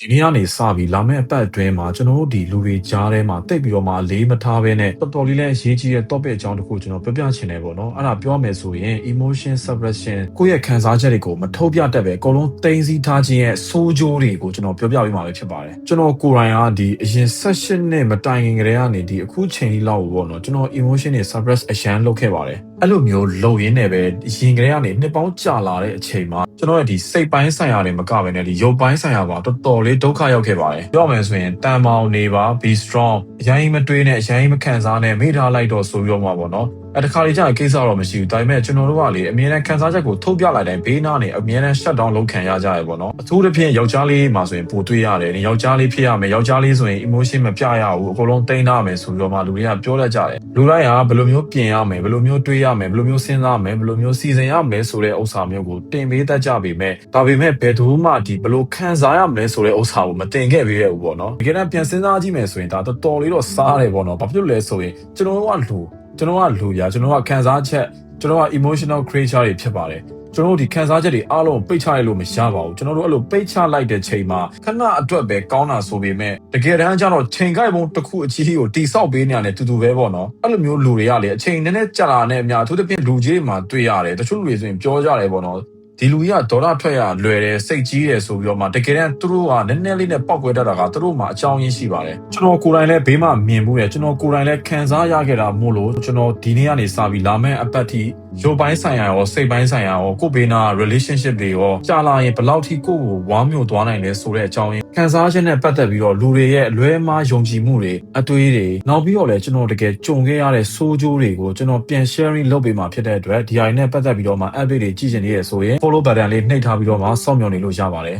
ဒီနေ့ကနေစပြီးလာမယ့်အပတ်အတွင်းမှာကျွန်တော်တို့ဒီလူတွေကြားထဲမှာတိတ်ပြီးတော့မှအလေးမထားဘဲနဲ့တော်တော်လေးလည်းအရေးကြီးတဲ့ topic အကြောင်းတစ်ခုကျွန်တော်ပြောပြချင်တယ်ပေါ့နော်အဲ့ဒါပြောမယ်ဆိုရင် emotion suppression ကိုယ့်ရဲ့ခံစားချက်တွေကိုမထုတ်ပြတတ်ပဲအကုန်လုံးတင်းစီထားခြင်းရဲ့ဆိုးကျိုးတွေကိုကျွန်တော်ပြောပြပေးမှာပဲဖြစ်ပါတယ်ကျွန်တော်ကိုယ်တိုင်ကဒီအရင် session နဲ့မတိုင်ခင်ကတည်းကနေဒီအခုချိန်ကြီးလောက်ပေါ့နော်ကျွန်တော် emotion တွေ suppress အရန်လုပ်ခဲ့ပါတယ်အဲ့လိုမျိုးလုပ်ရင်းနဲ့ပဲရင်ကလေးကနေနှစ်ပေါင်းကြာလာတဲ့အချိန်မှာ ကျွန်တော်ရဲ့ဒီစိတ်ပိုင်းဆိုင်ရာတွေမကဘဲနဲ့ဒီရုပ်ပိုင်းဆိုင်ရာပါတော်တော်လေးဒုက္ခရောက်ခဲ့ပါတယ်ပြောရမယ်ဆိုရင်တန်ပေါင်နေပါ be strong အရင်မတွေးနဲ့အရင်မခံစားနဲ့မိထားလိုက်တော့ဆိုပြီးတော့မှာပေါ့နော် အဲတခါလေကြာရင်ကိစ္စတော့မရှိဘူးဒါပေမဲ့ကျွန်တော်တို့ကလေအမြဲတမ်းခံစားချက်ကိုထုတ်ပြလိုက်တိုင်းဘေးနားနေအမြဲတမ်း shut down လုပ်ခံရကြရပေါ့နော်အထူးသဖြင့်ယောက်ျားလေးမှာဆိုရင်ပိုတွေးရတယ်ယောက်ျားလေးဖြစ်ရမယ်ယောက်ျားလေးဆိုရင် emotion မပြရဘူးအကုန်လုံးတိန်းထားမယ်ဆိုပြီးတော့မှလူတွေကပြောတတ်ကြတယ်လူတိုင်းကဘယ်လိုမျိုးပြင်ရမယ်ဘယ်လိုမျိုးတွေးရမယ်ဘယ်လိုမျိုးစဉ်းစားမယ်ဘယ်လိုမျိုးစီစဉ်ရမယ်ဆိုတဲ့ဥစ္စာမျိုးကိုတင်ပေးတတ်ကြပေမဲ့ဒါပေမဲ့ဘယ်သူမှဒီဘယ်လိုခံစားရမလဲဆိုတဲ့ဥစ္စာကိုမတင်ခဲ့ပေးရဘူးပေါ့နော်တကယ်တမ်းပြန်စဉ်းစားကြည့်မယ်ဆိုရင်ဒါတော်တော်လေးတော့စားတယ်ပေါ့နော်ဘာဖြစ်လို့လဲဆိုရင်ကျွန်တော်တို့ကလူ ကျွန်တော်ကလူရကျွန်တော်ကခံစားချက်ကျွန်တော်က emotional creature တွေဖြစ်ပါတယ်ကျွန်တော်တို့ဒီခံစားချက်တွေအားလုံးပိတ်ချရလို့မရပါဘူးကျွန်တော်တို့အဲ့လိုပိတ်ချလိုက်တဲ့ချိန်မှာခဏအတွက်ပဲကောင်းတာဆိုပေမဲ့တကယ်တမ်းကျတော့ချိန်ကိုက်ပုံတစ်ခုအကြီးကိုတိဆောက်ပေးနေရတယ်တူတူပဲပေါ့နော်အဲ့လိုမျိုးလူတွေကလေအချိန်နည်းနည်းကြာလာတဲ့အများအထူးသဖြင့်လူကြီးတွေမှာတွေ့ရတယ်တချို့လူတွေဆိုရင်ပြောကြတယ်ပေါ့နော် ဒီလူကြီးကဒေါ်လာထွက်ရလွယ်တယ်စိတ်ကြီးတယ်ဆိုပြီးတော့မှတကယ်တမ်းသူတို့ကနည်းနည်းလေးနဲ့ပောက်ကွဲတတ်တာကသူတို့မှာအကြောင်းရင်းရှိပါတယ်ကျွန်တော်ကိုယ်တိုင်လည်းဘေးမှာမြင်မှုတယ်ကျွန်တော်ကိုယ်တိုင်လည်းခံစားရခဲ့တာမို့လို့ကျွန်တော်ဒီနေ့ကနေစပြီးလာမယ့်အပတ်ထိရုပ်ပိုင်းဆိုင်ရာရောစိတ်ပိုင်းဆိုင်ရာရောကိုယ်ဘေးနာ relationship တွေရောကြာလာရင်ဘယ်လောက်ထိကိုယ့်ကိုဝမ်းမြို့သွားနိုင်လဲဆိုတဲ့အကြောင်းရင်း ခံစားချက်နဲ့ပတ်သက်ပြီးတော့လူတွေရဲ့အလွဲမှားယုံကြည်မှုတွေအတွေးတွေနောက်ပြီးတော့လည်းကျွန်တော်တကယ်ကြုံခဲ့ရတဲ့ဆိုးကျိုးတွေကိုကျွန်တော်ပြန် sharing လုပ်ပေးမှာဖြစ်တဲ့အတွက်ဒီအရင်နဲ့ပတ်သက်ပြီးတော့မှ update တွေကြည့်ချင်နေရဆိုရင် follow button လေးနှိပ်ထားပြီးတော့မှစောင့်မျှော်နေလို့ရပါတယ်